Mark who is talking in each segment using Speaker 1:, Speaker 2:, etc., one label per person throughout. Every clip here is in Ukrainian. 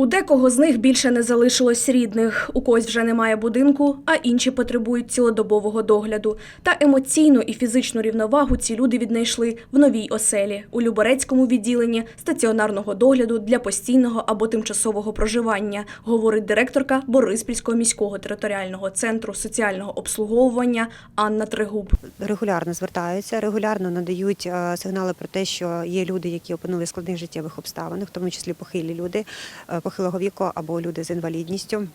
Speaker 1: У декого з них більше не залишилось рідних, у когось вже немає будинку, а інші потребують цілодобового догляду. Та емоційну і фізичну рівновагу ці люди віднайшли в новій оселі у Люберецькому відділенні стаціонарного догляду для постійного або тимчасового проживання, говорить директорка Бориспільського міського територіального центру соціального обслуговування Анна Трегуб.
Speaker 2: регулярно звертаються, регулярно надають е, сигнали про те, що є люди, які опинилися в складних життєвих обставинах, в тому числі похилі люди е, похилого віку або люди з інвалідністю.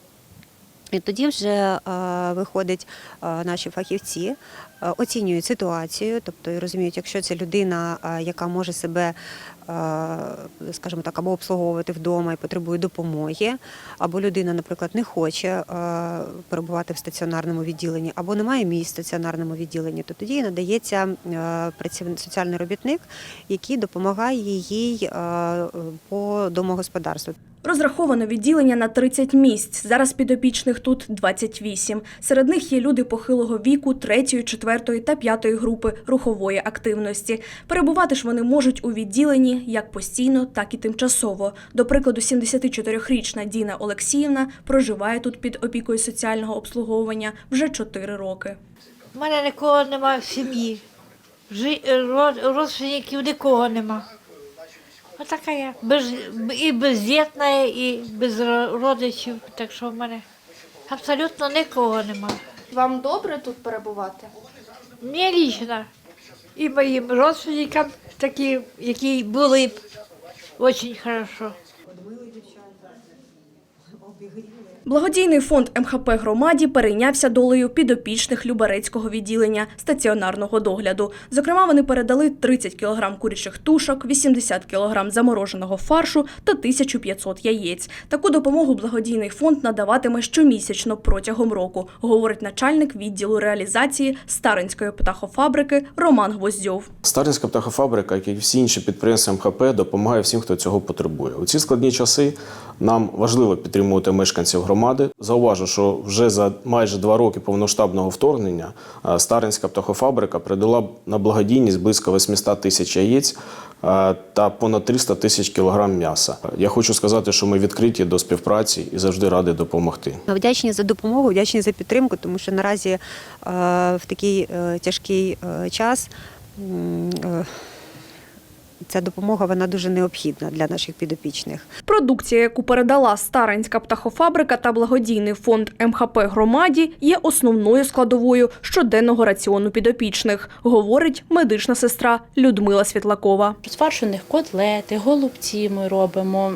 Speaker 2: І тоді вже е, виходять е, наші фахівці, оцінюють ситуацію, тобто і розуміють, якщо це людина, е, яка може себе, е, скажімо так, або обслуговувати вдома і потребує допомоги, або людина, наприклад, не хоче е, перебувати в стаціонарному відділенні, або немає місць в стаціонарному відділенні, то тоді надається е, соціальний робітник, який допомагає їй е, по домогосподарству.
Speaker 1: Розраховано відділення на 30 місць. Зараз підопічних тут 28. Серед них є люди похилого віку 3, 4 та 5 групи рухової активності. Перебувати ж вони можуть у відділенні як постійно, так і тимчасово. До прикладу, 74-річна Діна Олексіївна проживає тут під опікою соціального обслуговування вже 4 роки.
Speaker 3: У мене нікого немає в сім'ї. Родственників нікого нема. Отака я. Без... І бездітна, і без родичів. Так що в мене абсолютно нікого нема.
Speaker 4: Вам добре тут перебувати?
Speaker 3: Мені лічно. І моїм родственникам, такі, які були б, дуже хорошо.
Speaker 1: Благодійний фонд МХП громаді перейнявся долею підопічних Люберецького відділення стаціонарного догляду. Зокрема, вони передали 30 кг курячих тушок, 80 кг замороженого фаршу та 1500 яєць. Таку допомогу благодійний фонд надаватиме щомісячно протягом року, говорить начальник відділу реалізації Старинської птахофабрики Роман Гвоздьов.
Speaker 5: Старинська птахофабрика, як і всі інші підприємства МХП, допомагає всім, хто цього потребує. У ці складні часи нам важливо підтримувати мешканців громади. Зауважу, що вже за майже два роки повноштабного вторгнення е, Старинська птахофабрика придала на благодійність близько 800 тисяч яєць е, та понад 300 тисяч кілограм м'яса. Я хочу сказати, що ми відкриті до співпраці і завжди раді допомогти.
Speaker 2: Вдячні за допомогу, вдячні за підтримку, тому що наразі е, в такий тяжкий час ця допомога вона дуже необхідна для наших підопічних.
Speaker 1: Продукція, яку передала Старинська птахофабрика та благодійний фонд МХП громаді, є основною складовою щоденного раціону підопічних, говорить медична сестра Людмила Світлакова.
Speaker 6: З фаршу у них котлети, голубці ми робимо.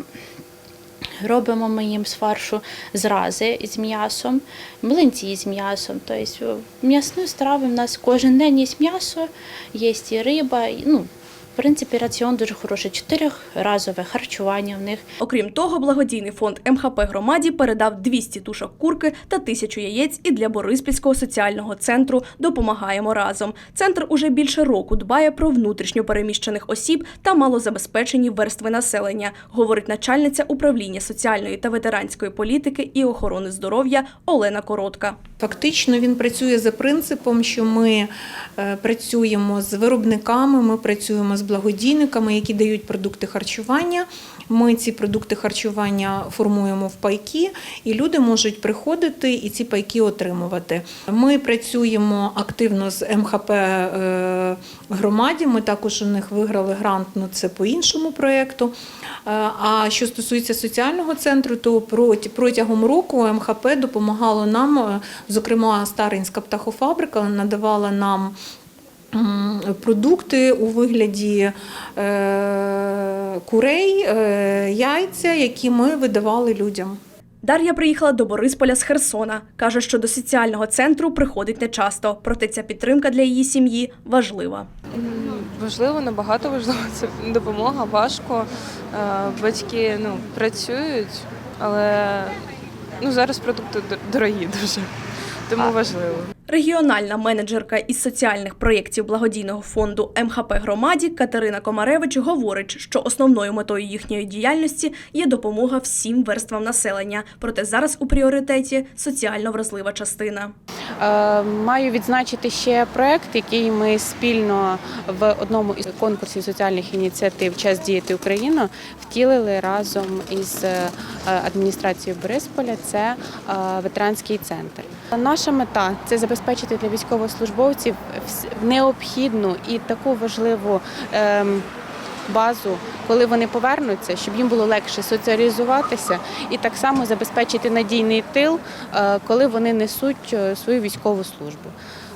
Speaker 6: Робимо ми їм з фаршу зрази з м'ясом, млинці з м'ясом. Тобто м'ясні страви в нас кожен день є м'ясо, є і риба. Ну, принципі, раціон дуже хороший. Чотирьохразове харчування в них.
Speaker 1: Окрім того, благодійний фонд МХП громаді передав 200 тушок курки та тисячу яєць і для Бориспільського соціального центру Допомагаємо разом. Центр уже більше року дбає про внутрішньо переміщених осіб та малозабезпечені верстви населення, говорить начальниця управління соціальної та ветеранської політики і охорони здоров'я Олена Коротка.
Speaker 7: Фактично він працює за принципом, що ми е, працюємо з виробниками, ми працюємо з благодійниками, які дають продукти харчування. Ми ці продукти харчування формуємо в пайки, і люди можуть приходити і ці пайки отримувати. Ми працюємо активно з МХП е, громаді. Ми також у них виграли грант, ну це по іншому проєкту. Е, А що стосується соціального центру, то протягом року МХП допомагало нам, е, зокрема, Старинська птахофабрика надавала нам продукти у вигляді е, курей, е, яйця, які ми видавали людям.
Speaker 1: Дар'я приїхала до Борисполя з Херсона. Каже, що до соціального центру приходить нечасто, проте ця підтримка для її сім'ї важлива.
Speaker 8: Важливо, набагато важливо. Це допомога, важко. Е, Батьки ну, працюють, але ну, зараз продукти дорогі дуже. Тому важливо.
Speaker 1: Регіональна менеджерка із соціальних проєктів благодійного фонду МХП громаді Катерина Комаревич говорить, що основною метою їхньої діяльності є допомога всім верствам населення. Проте зараз у пріоритеті соціально вразлива частина.
Speaker 9: Е, Маю відзначити ще проект, який ми спільно в одному із конкурсів соціальних ініціатив Час діяти Україну втілили разом із е, адміністрацією Борисполя. Це е, ветеранський центр. Наша мета це забезпечити для військовослужбовців необхідну і таку важливу. Базу, коли вони повернуться, щоб їм було легше соціалізуватися, і так само забезпечити надійний тил, е, коли вони несуть е, свою військову службу.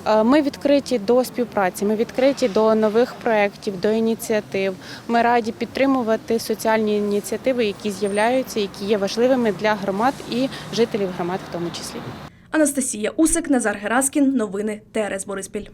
Speaker 9: Е, Ми відкриті до співпраці, ми відкриті до нових проєктів, до ініціатив. Ми раді підтримувати соціальні ініціативи, які з'являються, які є важливими для громад і жителів громад в тому числі.
Speaker 1: Анастасія Усик, Назар Гераскін. Новини ТРС Бориспіль.